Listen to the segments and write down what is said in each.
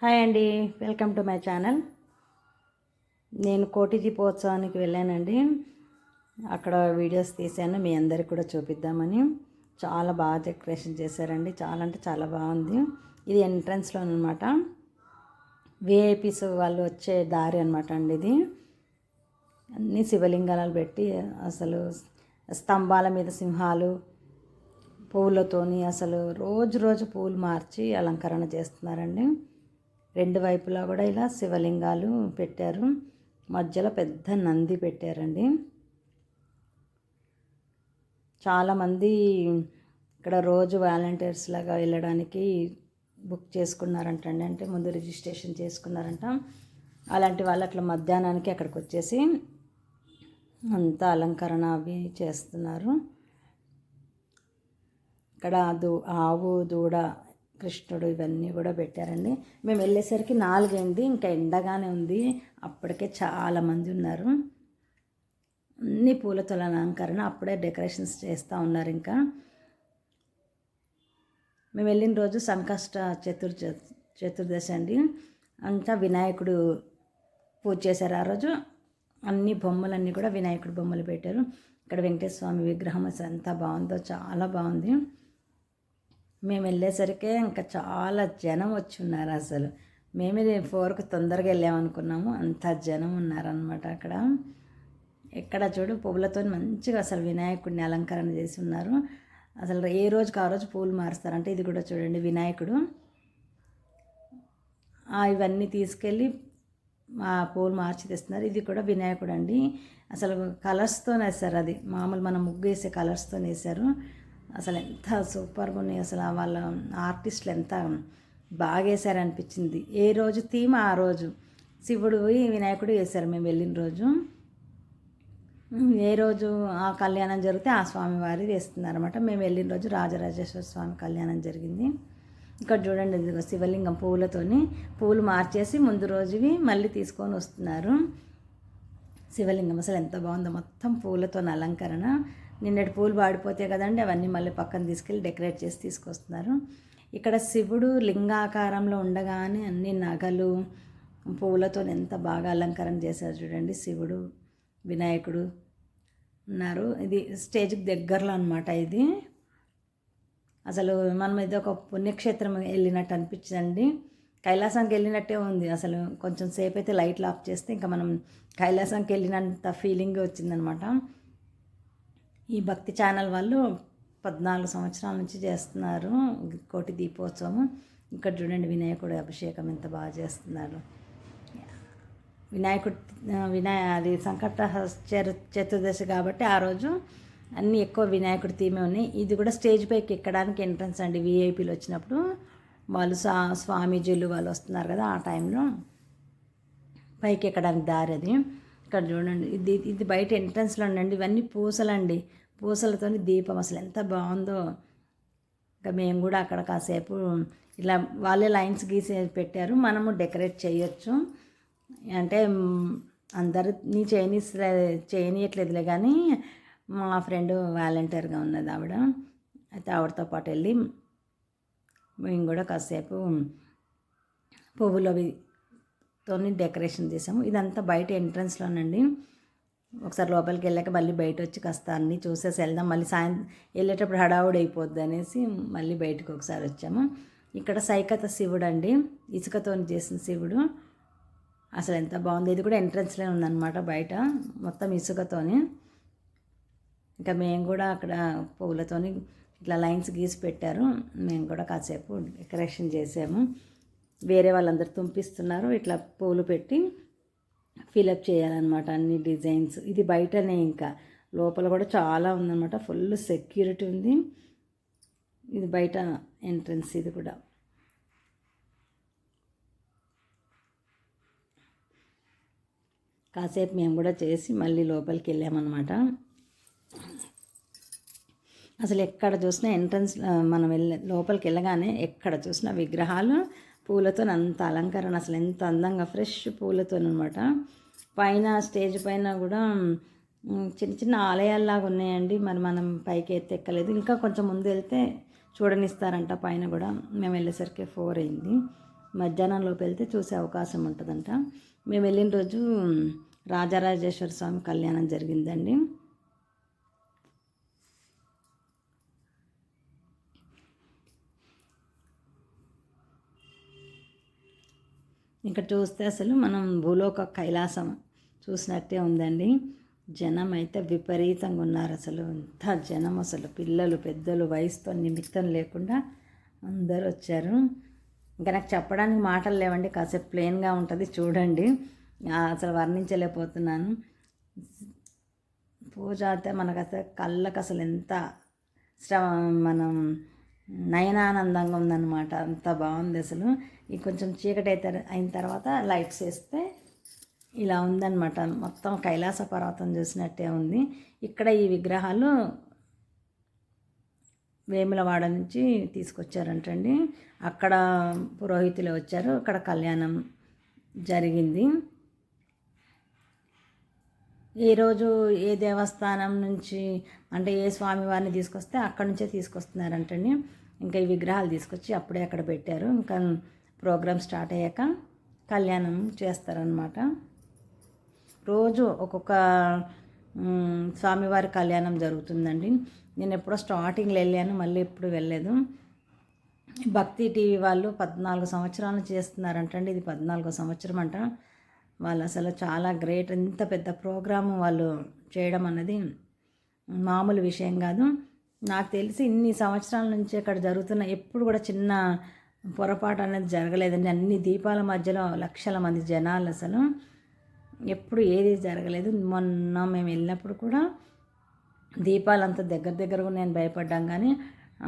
Hi అండి welcome to my channel. నేను కోటి దీపోత్సవానికి వెళ్ళానండి. అక్కడ వీడియోస్ తీశాను మీ అందరికి కూడా చూపిద్దామని. చాలా బాగా డెకరేషన్ చేశారండి. చాలా అంటే చాలా బాగుంది. ఇది ఎంట్రన్స్లో అనమాట విఐపీస్ వాళ్ళు వచ్చే దారి అనమాట అండి ఇది. అన్ని శివలింగాలు పెట్టి అసలు స్తంభాల మీద సింహాలు పువ్వులతోని అసలు రోజు రోజు పువ్వులు మార్చి అలంకరణ చేస్తున్నారండి. రెండు వైపులా కూడా ఇలా శివలింగాలు పెట్టారు. మధ్యలో పెద్ద నంది పెట్టారండి. చాలామంది ఇక్కడ రోజు వాలంటీర్స్ లాగా వెళ్ళడానికి బుక్ చేసుకున్నారంటండి. అంటే ముందు రిజిస్ట్రేషన్ చేసుకున్నారంట. అలాంటి వాళ్ళు అట్లా మధ్యాహ్నానికి అక్కడికి వచ్చేసి అంతా అలంకరణ అవి చేస్తున్నారు. ఇక్కడ దూ ఆవు దూడ కృష్ణుడు ఇవన్నీ కూడా పెట్టారండి. మేము వెళ్ళేసరికి నాలుగైంది ఇంకా ఎండగానే ఉంది. అప్పటికే చాలామంది ఉన్నారు. అన్ని పూలతో అలంకరణ అప్పుడే డెకరేషన్స్ చేస్తూ ఉన్నారు ఇంకా. మేము వెళ్ళిన రోజు సంకష్ట చతుర్ చతుర్దశి అండి. అంతా వినాయకుడు పూజ చేశారు ఆ రోజు. అన్ని బొమ్మలన్నీ కూడా వినాయకుడు బొమ్మలు పెట్టారు. ఇక్కడ వెంకటేశ్వర స్వామి విగ్రహం ఎంత బాగుందో చాలా బాగుంది. మేము వెళ్ళేసరికి ఇంకా చాలా జనం వచ్చి ఉన్నారు అసలు. మేమే ఫోర్కి తొందరగా వెళ్ళామనుకున్నాము. అంత జనం ఉన్నారనమాట అక్కడ. ఎక్కడ చూడు పువ్వులతో మంచిగా అసలు వినాయకుడిని అలంకరణ చేసి ఉన్నారు అసలు ఏ రోజుకి ఆ రోజు పూలు మారుస్తారంటే ఇది కూడా చూడండి వినాయకుడు. ఇవన్నీ తీసుకెళ్ళి ఆ పూలు మార్చి తెస్తున్నారు. ఇది కూడా వినాయకుడు అండి. అసలు కలర్స్తో వేస్తారు అది. మామూలు మనం ముగ్గు వేసే కలర్స్తో వేశారు. అసలు ఎంత సూపర్గా ఉన్నాయి అసలు వాళ్ళ ఆర్టిస్టులు ఎంత బాగా అనిపించింది ఏ రోజు థీమ్ ఆ రోజు? శివుడు వినాయకుడు వేశారు మేము వెళ్ళిన రోజు. ఏ రోజు ఆ కళ్యాణం జరిగితే ఆ స్వామి వారి మేము వెళ్ళిన రోజు రాజరాజేశ్వర స్వామి కళ్యాణం జరిగింది. ఇక్కడ చూడండి ఇదిగో శివలింగం పువ్వులతోని పువ్వులు మార్చేసి ముందు రోజువి మళ్ళీ తీసుకొని వస్తున్నారు. శివలింగం అసలు ఎంత బాగుందో మొత్తం పూలతో అలంకరణ. నిన్నటి పూలు వాడిపోతే కదండి అవన్నీ మళ్ళీ పక్కన తీసుకెళ్ళి డెకరేట్ చేసి తీసుకొస్తున్నారు. ఇక్కడ శివుడు లింగాకారంలో ఉండగానే అన్ని నగలు పువ్వులతో ఎంత బాగా అలంకరణ చేశారు చూడండి. శివుడు వినాయకుడు ఉన్నారు. ఇది స్టేజ్కి దగ్గరలో అనమాట ఇది. అసలు మనం ఇది ఒక పుణ్యక్షేత్రం వెళ్ళినట్టు అనిపించిందండి. కైలాసానికి వెళ్ళినట్టే ఉంది. అసలు కొంచెం సేపు అయితే లైట్లు ఆఫ్ చేస్తే ఇంకా మనం కైలాసానికి వెళ్ళినంత ఫీలింగ్ వచ్చిందనమాట ఈ భక్తి ఛానల్ వాళ్ళు పద్నాలుగు సంవత్సరాల నుంచి చేస్తున్నారు కోటి దీపోత్సవం. ఇక్కడ చూడండి వినాయకుడు అభిషేకం ఎంత బాగా చేస్తున్నారు. వినాయకుడు వినాయ అది సంకట చతుర్దశి కాబట్టి ఆ రోజు అన్నీ ఎక్కువ వినాయకుడి థీమే ఉన్నాయి. ఇది కూడా స్టేజ్ పైకి ఎక్కడానికి ఎంట్రన్స్ అండి. విఐపీలు వచ్చినప్పుడు వాళ్ళు సా స్వామీజీలు వాళ్ళు వస్తున్నారు కదా ఆ టైంలో. పైకి ఎక్కడానికి దారి అది. ఇక్కడ చూడండి ఇది ఇది బయట ఎంట్రన్స్లో ఉండండి. ఇవన్నీ పూసలండి. పూసలతో దీపం అసలు ఎంత బాగుందో. ఇంకా మేము కూడా అక్కడ కాసేపు ఇలా వాళ్ళే లైన్స్ గీసి పెట్టారు. మనము డెకరేట్ చేయొచ్చు. అంటే అందరినీ చైనీస్ చేయనీయట్లేదులే కానీ మా ఫ్రెండ్ వాలంటీర్గా ఉన్నది ఆవిడ. అయితే ఆవిడతో పాటు వెళ్ళి మేము కూడా కాసేపు పువ్వులు అవి తోని డెకరేషన్ చేసాము. ఇదంతా బయట ఎంట్రన్స్లోనండి. ఒకసారి లోపలికి వెళ్ళాక మళ్ళీ బయట వచ్చి కాస్త అన్నీ చూసేసి వెళ్దాం. మళ్ళీ సాయం వెళ్ళేటప్పుడు హడావుడి అయిపోద్ది అనేసి మళ్ళీ బయటకు ఒకసారి వచ్చాము. ఇక్కడ సైకత శివుడు అండి ఇసుకతో చేసిన శివుడు. అసలు ఎంత బాగుంది. ఇది కూడా ఎంట్రన్స్లో ఉందన్నమాట బయట మొత్తం ఇసుకతోని. ఇంకా మేము కూడా అక్కడ పువ్వులతోని ఇట్లా లైన్స్ గీసి పెట్టారు. మేము కూడా కాసేపు డెకరేషన్ చేసాము. వేరే వాళ్ళందరూ తుంపిస్తున్నారు. ఇట్లా పూలు పెట్టి ఫిలప్ చేయాలన్నమాట అన్ని డిజైన్స్. ఇది బయటనే ఇంకా. లోపల కూడా చాలా ఉందన్నమాట. ఫుల్ సెక్యూరిటీ ఉంది. ఇది బయట ఎంట్రన్స్ ఇది కూడా. కాసేపు మేము కూడా చేసి మళ్ళీ లోపలికి వెళ్ళామన్నమాట. అసలు ఎక్కడ చూసినా ఎంట్రన్స్ మనం వెళ్ళే లోపలికి వెళ్ళగానే ఎక్కడ చూసినా విగ్రహాలు పూలతో అంత అలంకరణ అసలు ఎంత అందంగా ఫ్రెష్ పూలతో అనమాట పైన స్టేజ్ పైన కూడా చిన్న చిన్న ఆలయాల్లాగా ఉన్నాయండి. మరి మనం పైకి అయితే ఎక్కలేదు. ఇంకా కొంచెం ముందు వెళ్తే చూడనిస్తారంట పైన కూడా. మేము వెళ్ళేసరికి ఫోర్ అయింది. మధ్యాహ్నంలోపు వెళ్తే చూసే అవకాశం ఉంటుందంట. మేము వెళ్ళిన రోజు రాజరాజేశ్వర స్వామి కళ్యాణం జరిగిందండి. ఇక్కడ చూస్తే అసలు మనం భూలోక కైలాసం చూసినట్టే ఉందండి. జనం అయితే విపరీతంగా ఉన్నారు అసలు. ఎంత జనం అసలు. పిల్లలు పెద్దలు వయసుతో నిమిత్తం లేకుండా అందరూ వచ్చారు. ఇంకా నాకు చెప్పడానికి మాటలు లేవండి. కాసేపు ప్లెయిన్గా ఉంటుంది చూడండి. అసలు వర్ణించలేకపోతున్నాను. పూజ అయితే మనకు అసలు కళ్ళకు అసలు ఎంత శ్రమ మనం నయనానందంగా ఉందన్నమాట. అంత బాగుంది అసలు. ఈ కొంచెం చీకటి అయితే అయిన తర్వాత లైట్స్ వేస్తే ఇలా ఉందన్నమాట. మొత్తం కైలాస పర్వతం చూసినట్టే ఉంది. ఇక్కడ ఈ విగ్రహాలు వేములవాడ నుంచి తీసుకొచ్చారంటండి. అక్కడ పురోహితులు వచ్చారు. అక్కడ కళ్యాణం జరిగింది. ఈరోజు ఏ దేవస్థానం నుంచి అంటే ఏ స్వామివారిని తీసుకొస్తే అక్కడి నుంచే తీసుకొస్తున్నారంటండి. ఇంకా ఈ విగ్రహాలు తీసుకొచ్చి అప్పుడే అక్కడ పెట్టారు. ఇంకా ప్రోగ్రామ్ స్టార్ట్ అయ్యాక కళ్యాణం చేస్తారనమాట రోజు ఒక్కొక్క స్వామివారి కళ్యాణం జరుగుతుందండి. నేను ఎప్పుడో స్టార్టింగ్లో వెళ్ళాను మళ్ళీ ఎప్పుడు వెళ్ళలేదు. భక్తి టీవీ వాళ్ళు పద్నాలుగు సంవత్సరాలు చేస్తున్నారంటండి. ఇది పద్నాలుగో సంవత్సరం అంట. వాళ్ళు అసలు చాలా గ్రేట్. ఇంత పెద్ద ప్రోగ్రాము వాళ్ళు చేయడం అన్నది మామూలు విషయం కాదు. నాకు తెలిసి ఇన్ని సంవత్సరాల నుంచి అక్కడ జరుగుతున్న ఎప్పుడు కూడా చిన్న పొరపాటు అనేది జరగలేదండి. అన్ని దీపాల మధ్యలో లక్షల మంది జనాలు అసలు ఎప్పుడు ఏది జరగలేదు. మొన్న మేము వెళ్ళినప్పుడు కూడా దీపాలు అంత దగ్గర దగ్గరగా నేను భయపడ్డాం కానీ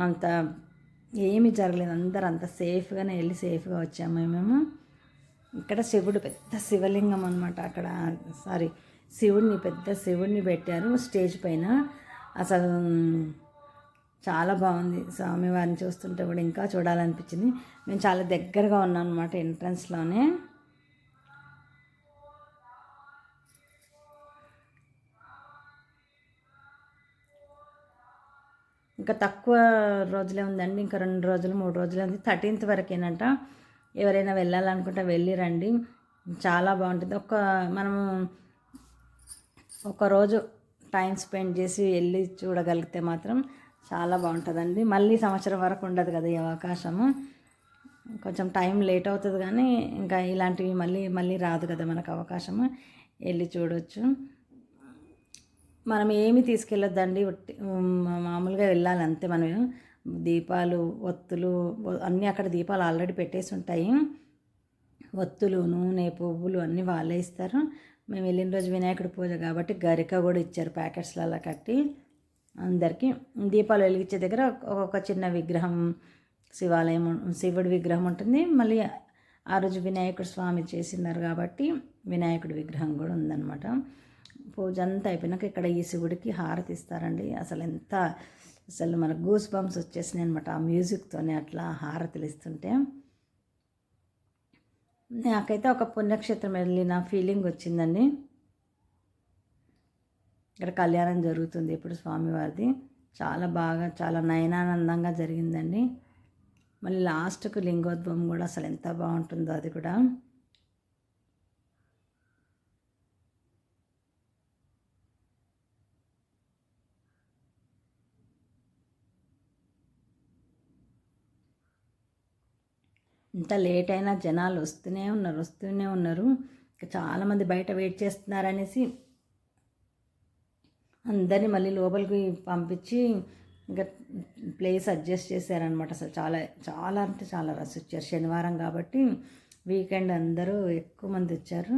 అంత ఏమీ జరగలేదు. అందరూ అంత సేఫ్గానే వెళ్ళి సేఫ్గా వచ్చాము మేము. ఇక్కడ శివుడు పెద్ద శివలింగం అనమాట అక్కడ. సారీ శివుడిని పెద్ద శివుడిని పెట్టారు. స్టేజ్ పైన అసలు చాలా బాగుంది. స్వామివారిని చూస్తుంటే కూడా ఇంకా చూడాలనిపించింది. మేము చాలా దగ్గరగా ఉన్నాం అనమాట ఎంట్రన్స్లోనే. ఇంకా తక్కువ రోజులే ఉందండి. ఇంకా రెండు రోజులు మూడు రోజులు ఉంది. థర్టీన్త్ వరకేనంట. ఎవరైనా వెళ్ళాలనుకుంటే వెళ్ళి రండి. చాలా బాగుంటుంది. ఒక మనము ఒకరోజు టైం స్పెండ్ చేసి వెళ్ళి చూడగలిగితే మాత్రం చాలా బాగుంటుందండి. మళ్ళీ సంవత్సరం వరకు ఉండదు కదా ఈ అవకాశము. కొంచెం టైం లేట్ అవుతుంది కానీ ఇంకా ఇలాంటివి మళ్ళీ మళ్ళీ రాదు కదా మనకు అవకాశము. వెళ్ళి చూడవచ్చు మనం ఏమి తీసుకెళ్ళొద్దండి? మామూలుగా వెళ్ళాలి అంతే మనం దీపాలు ఒత్తులు అన్నీ అక్కడ దీపాలు ఆల్రెడీ పెట్టేసి ఉంటాయి. ఒత్తులు నూనె పువ్వులు అన్నీ వాళ్ళే ఇస్తారు. మేము వెళ్ళిన రోజు వినాయకుడి పూజ కాబట్టి గరిక కూడా ఇచ్చారు ప్యాకెట్స్లలో కట్టి. అందరికీ దీపాలు వెలిగించే దగ్గర ఒక చిన్న విగ్రహం శివాలయం శివుడి విగ్రహం ఉంటుంది. మళ్ళీ ఆ రోజు వినాయకుడు స్వామి చేసినారు కాబట్టి వినాయకుడి విగ్రహం కూడా ఉందన్నమాట. పూజ అంతా అయిపోయినాక ఇక్కడ ఈ శివుడికి హారతి ఇస్తారండి. అసలు ఎంత అసలు మన గూస్ బంప్స్ వచ్చేసినాయి అనమాట ఆ మ్యూజిక్తోనే అట్లా హారతులు ఇస్తుంటే. నాకైతే ఒక పుణ్యక్షేత్రం వెళ్ళిన ఫీలింగ్ వచ్చిందండి. ఇక్కడ కళ్యాణం జరుగుతుంది ఇప్పుడు స్వామివారిది. చాలా బాగా చాలా నయనానందంగా జరిగిందండి. మళ్ళీ లాస్ట్కు లింగోద్భవం కూడా అసలు ఎంత బాగుంటుందో అది కూడా. ఇంత లేట్ అయినా జనాలు వస్తూనే ఉన్నారు వస్తూనే ఉన్నారు. ఇంకా చాలామంది బయట వెయిట్ చేస్తున్నారనేసి అందరినీ మళ్ళీ లోపలికి పంపించి ఇంకా ప్లేస్ అడ్జస్ట్ చేశారనమాట అసలు చాలా చాలా అంటే చాలా రష్ వచ్చారు శనివారం కాబట్టి వీకెండ్ అందరూ ఎక్కువ మంది వచ్చారు.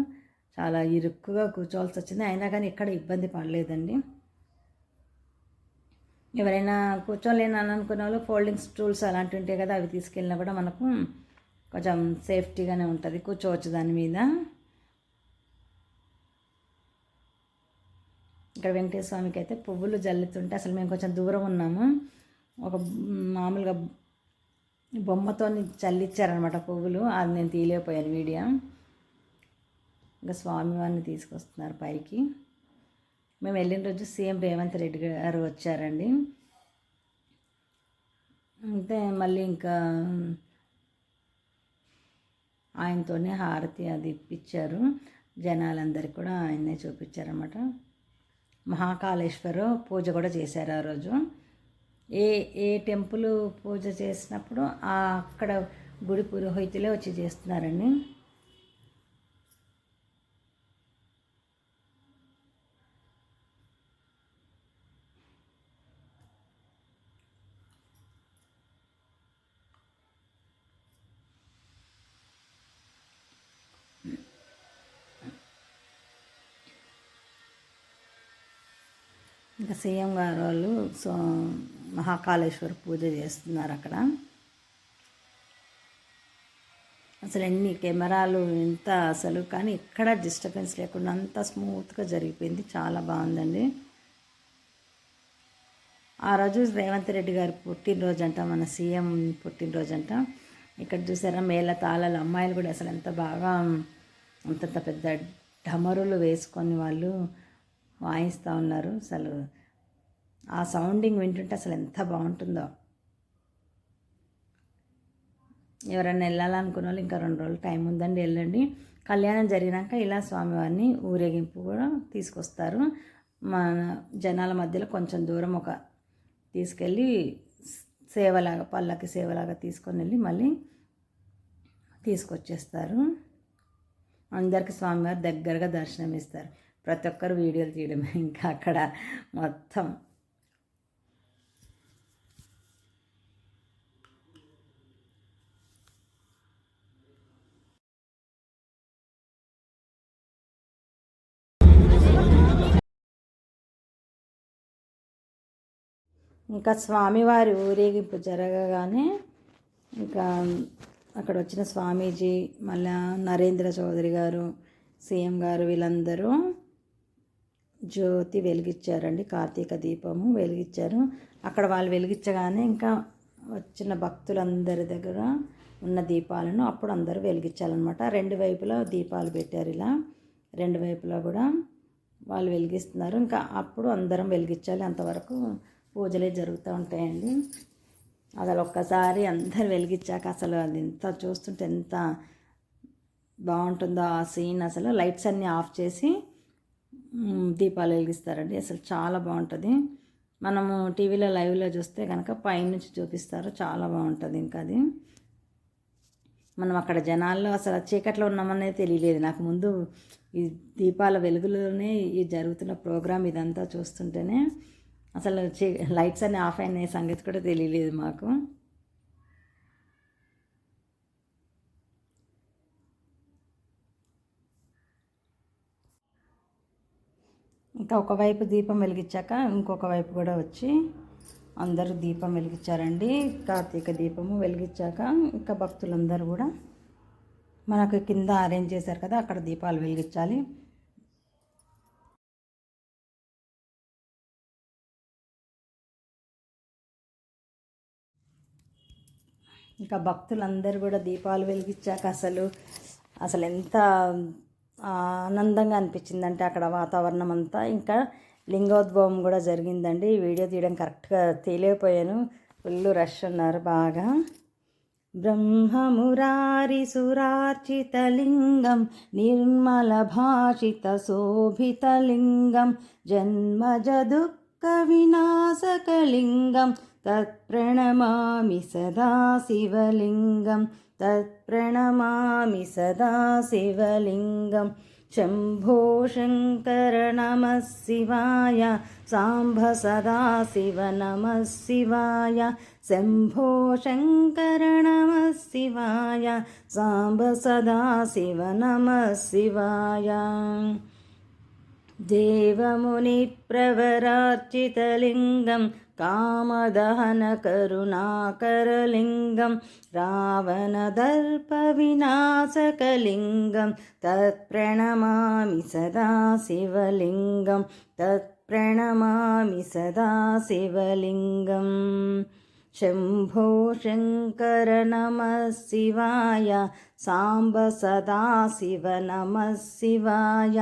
చాలా ఇరుక్కుగా కూర్చోవాల్సి వచ్చింది. అయినా కానీ ఎక్కడ ఇబ్బంది పడలేదండి. ఎవరైనా కూర్చోలేని అనుకునే వాళ్ళు ఫోల్డింగ్ స్టూల్స్ అలాంటివి ఉంటాయి కదా అవి తీసుకెళ్ళినా కూడా మనకు కొంచెం సేఫ్టీగానే ఉంటుంది కూర్చోవచ్చు దాని మీద. ఇక్కడ వెంకటేశ్వర స్వామికి అయితే పువ్వులు జల్లుతుంటే అసలు మేము కొంచెం దూరం ఉన్నాము. ఒక మామూలుగా బొమ్మతో చల్లిచ్చారనమాట పువ్వులు. అది నేను తీయలేకపోయాను వీడియో. ఇంకా స్వామివారిని తీసుకొస్తున్నారు పైకి. మేము వెళ్ళిన రోజు సీఎం రేవంత్ రెడ్డి గారు వచ్చారండి. అంటే మళ్ళీ ఇంకా ఆయనతోనే హారతి అది ఇప్పించారు. జనాలందరికీ కూడా ఆయన్నే చూపించారన్నమాట. మహాకాళేశ్వర పూజ కూడా చేశారు ఆ రోజు. ఏ ఏ టెంపుల్ పూజ చేసినప్పుడు అక్కడ గుడి పురోహితులే వచ్చి చేస్తున్నారండి. ఇంకా సీఎం గారు వాళ్ళు సో మహాకాళేశ్వర పూజ చేస్తున్నారు అక్కడ. అసలు ఎన్ని కెమెరాలు ఎంత అసలు కానీ ఎక్కడ డిస్టర్బెన్స్ లేకుండా అంత స్మూత్గా జరిగిపోయింది. చాలా బాగుందండి. ఆ రోజు రేవంత్ రెడ్డి గారి పుట్టినరోజు అంట మన సీఎం పుట్టినరోజు అంట ఇక్కడ చూసారా మేళ తాళాలు అమ్మాయిలు కూడా అసలు ఎంత బాగా అంతంత పెద్ద ఢమరులు వేసుకొని వాళ్ళు వాయిస్తూ ఉన్నారు. అసలు ఆ సౌండింగ్ వింటుంటే అసలు ఎంత బాగుంటుందో. ఎవరైనా వెళ్ళాలనుకున్న వాళ్ళు ఇంకా రెండు రోజులు టైం ఉందండి వెళ్ళండి. కళ్యాణం జరిగినాక ఇలా స్వామివారిని ఊరేగింపు కూడా తీసుకొస్తారు. మన జనాల మధ్యలో కొంచెం దూరం ఒక తీసుకెళ్ళి సేవలాగా పళ్ళకి సేవలాగా తీసుకొని వెళ్ళి మళ్ళీ తీసుకొచ్చేస్తారు. అందరికీ స్వామివారు దగ్గరగా దర్శనం ఇస్తారు ప్రతి ఒక్కరు వీడియోలు తీయడమే. ఇంకా అక్కడ మొత్తం ఇంకా స్వామివారి ఊరేగింపు జరగగానే ఇంకా అక్కడ వచ్చిన స్వామీజీ మళ్ళా నరేంద్ర చౌదరి గారు సీఎం గారు వీళ్ళందరూ జ్యోతి వెలిగించారండి. కార్తీక దీపము వెలిగించారు. అక్కడ వాళ్ళు వెలిగించగానే ఇంకా వచ్చిన భక్తులందరి దగ్గర ఉన్న దీపాలను అప్పుడు అందరూ వెలిగించాలన్నమాట. రెండు వైపులా దీపాలు పెట్టారు ఇలా. రెండు వైపులా కూడా వాళ్ళు వెలిగిస్తున్నారు. ఇంకా అప్పుడు అందరం వెలిగించాలి అంతవరకు పూజలే జరుగుతూ ఉంటాయండి. అసలు ఒక్కసారి అందరు వెలిగించాక అసలు అది ఎంత చూస్తుంటే ఎంత బాగుంటుందో ఆ సీన్ అసలు లైట్స్ అన్నీ ఆఫ్ చేసి దీపాలు వెలిగిస్తారండి. అసలు చాలా బాగుంటుంది. మనము టీవీలో లైవ్లో చూస్తే కనుక పైనుంచి చూపిస్తారు. చాలా బాగుంటుంది ఇంకా అది. మనం అక్కడ జనాల్లో అసలు చీకట్లో ఉన్నామనేది తెలియలేదు. నాకు ముందు ఈ దీపాల వెలుగులోనే ఈ జరుగుతున్న ప్రోగ్రాం ఇదంతా చూస్తుంటేనే అసలు లైట్స్ అన్నీ ఆఫ్ అయిన సంగతి కూడా తెలియలేదు మాకు. ఇంకా ఒకవైపు దీపం వెలిగించాక ఇంకొక వైపు కూడా వచ్చి అందరూ దీపం వెలిగించారండి. కార్తీక దీపము వెలిగించాక ఇంకా భక్తులందరూ కూడా మనకు కింద అరేంజ్ చేశారు కదా అక్కడ దీపాలు వెలిగించాలి. ఇంకా భక్తులందరూ కూడా దీపాలు వెలిగించాక అసలు అసలు ఎంత ఆనందంగా అనిపించిందంటే అక్కడ వాతావరణం అంతా ఇంకా లింగోద్భవం కూడా జరిగిందండి. వీడియో తీయడం కరెక్ట్గా తెలియపోయాను. ఫుల్ రష్ ఉన్నారు బాగా. బ్రహ్మమురారిసురార్చితలింగం జన్మజదు జన్మజదుఃఖవినాశకలింగం तत्प्रणमामि सदा शिवलिङ्गं तत्प्रणमामि सदा शिवलिङ्गं। शम्भो शङ्कर नमः शिवाय साम्भ सदा शिव नमः शिवाय। शम्भो शङ्कर नमः शिवाय साम्भ सदा शिव नमः शिवाय। देवमुनिप्रवरार्चितलिङ्गं कामदहनकरुणाकरलिङ्गं रावणदर्पविनाशकलिङ्गं तत्प्रणमामि सदा शिवलिङ्गं तत्प्रणमामि सदा शिवलिङ्गम् शम्भो शङ्कर नमः शिवाय साम्ब सदा शिव नमः शिवाय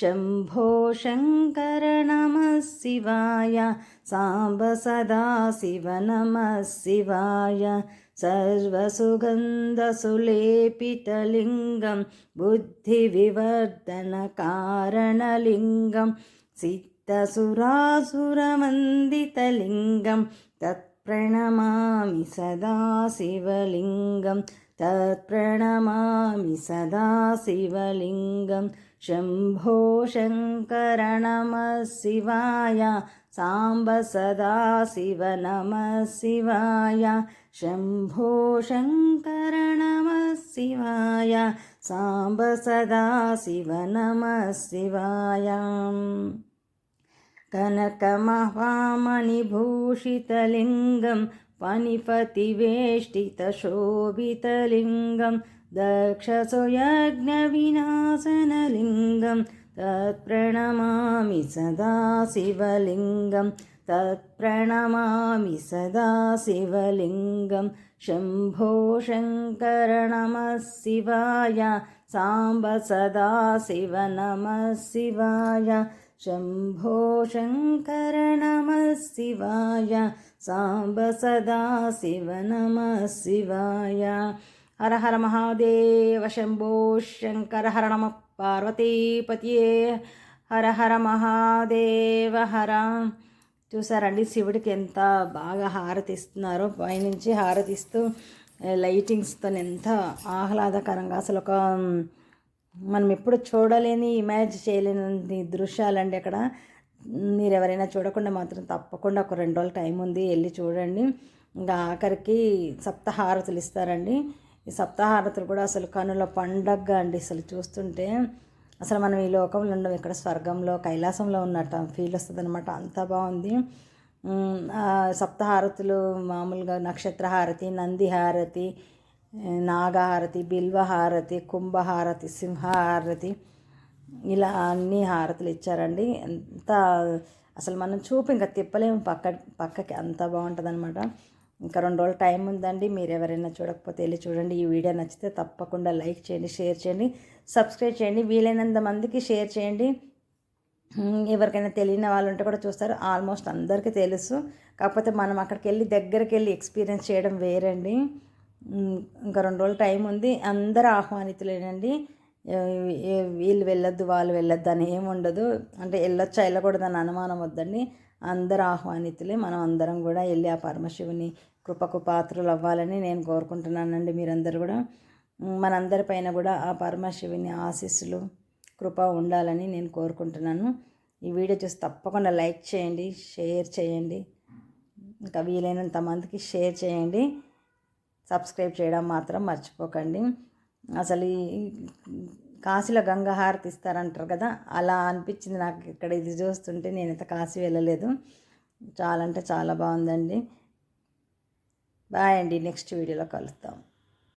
शम्भो शङ्कर नमः शिवाय साम्ब सदा शिव नमः शिवाय सर्वसुगन्धसुलेपितलिङ्गं बुद्धिविवर्धनकारणलिङ्गं सिद्धसुरासुरवन्दितलिङ्गं तत्प्रणमामि सदा शिवलिङ्गं तत्प्रणमामि सदा शिवलिङ्गं शम्भो शङ्कर नमः शिवाय साम्ब सदा शिव नमः शिवाय शम्भो शङ्कर नमः शिवाय साम्ब सदा शिव नमः शिवाय कनकमहामणिभूषितलिङ्गं फणिपतिवेष्टितशोभितलिङ्गं दक्षसुयज्ञविनाशनलिङ्गं तत्प्रणमामि सदा शिवलिङ्गं तत्प्रणमामि सदा शिवलिङ्गं शम्भो शङ्कर शिवाय साम्ब सदा शिव नमः शिवाय शम्भो शङ्कर नमः शिवाय साम्ब सदा शिव नमः शिवाय हर हर महादेव शम्भो शङ्कर हर नमः పార్వతీపతియే హర హర మహాదేవ హర చూసారండి శివుడికి ఎంత బాగా హారతిస్తున్నారో పైనుంచి హారతిస్తూ లైటింగ్స్తో ఎంత ఆహ్లాదకరంగా అసలు ఒక మనం ఎప్పుడు చూడలేని ఇమాజ్ చేయలేని దృశ్యాలండి అక్కడ. మీరు ఎవరైనా చూడకుండా మాత్రం తప్పకుండా ఒక రెండు రోజులు టైం ఉంది వెళ్ళి చూడండి. ఇంకా ఆఖరికి సప్తహారతులు ఇస్తారండి. ఈ సప్తహారతులు కూడా అసలు కనుల పండగ అండి అసలు చూస్తుంటే. అసలు మనం ఈ లోకంలో ఉండడం ఇక్కడ స్వర్గంలో కైలాసంలో ఉన్నట్టు ఫీల్ వస్తుంది అనమాట అంత బాగుంది. సప్తహారతులు మామూలుగా నక్షత్ర హారతి నంది హారతి నాగహారతి బిల్వహారతి కుంభహారతి సింహహారతి ఇలా అన్ని హారతులు ఇచ్చారండి. ఎంత అసలు మనం చూపు ఇంకా తిప్పలేము. పక్క పక్కకి అంత బాగుంటుంది అనమాట ఇంకా రెండు రోజులు టైం ఉందండి. మీరు ఎవరైనా చూడకపోతే వెళ్ళి చూడండి. ఈ వీడియో నచ్చితే తప్పకుండా లైక్ చేయండి షేర్ చేయండి సబ్స్క్రైబ్ చేయండి. వీలైనంత మందికి షేర్ చేయండి. ఎవరికైనా తెలియని వాళ్ళు ఉంటే కూడా చూస్తారు. ఆల్మోస్ట్ అందరికీ తెలుసు. కాకపోతే మనం అక్కడికి వెళ్ళి దగ్గరికి వెళ్ళి ఎక్స్పీరియన్స్ చేయడం వేరండి. ఇంకా రెండు రోజులు టైం ఉంది. అందరు ఆహ్వానితులేనండి. వీళ్ళు వెళ్ళొద్దు వాళ్ళు వెళ్ళొద్దు అని ఏమి ఉండదు. అంటే వెళ్ళొచ్చా వెళ్ళకూడదని అనుమానం వద్దండి. అందరు ఆహ్వానితులే. మనం అందరం కూడా వెళ్ళి ఆ పరమశివుని కృపకు పాత్రలు అవ్వాలని నేను కోరుకుంటున్నానండి మీరందరూ కూడా. మనందరి పైన కూడా ఆ పరమశివుని ఆశీస్సులు కృప ఉండాలని నేను కోరుకుంటున్నాను. ఈ వీడియో చూసి తప్పకుండా లైక్ చేయండి షేర్ చేయండి. ఇంకా వీలైనంత మందికి షేర్ చేయండి. సబ్స్క్రైబ్ చేయడం మాత్రం మర్చిపోకండి. అసలు ఈ కాశీలో గంగా హారతి ఇస్తారంటారు కదా అలా అనిపించింది నాకు ఇక్కడ ఇది చూస్తుంటే. నేనైతే కాశీ వెళ్ళలేదు. చాలా అంటే చాలా బాగుందండి. బాయ్ అండి నెక్స్ట్ వీడియోలో కలుస్తాం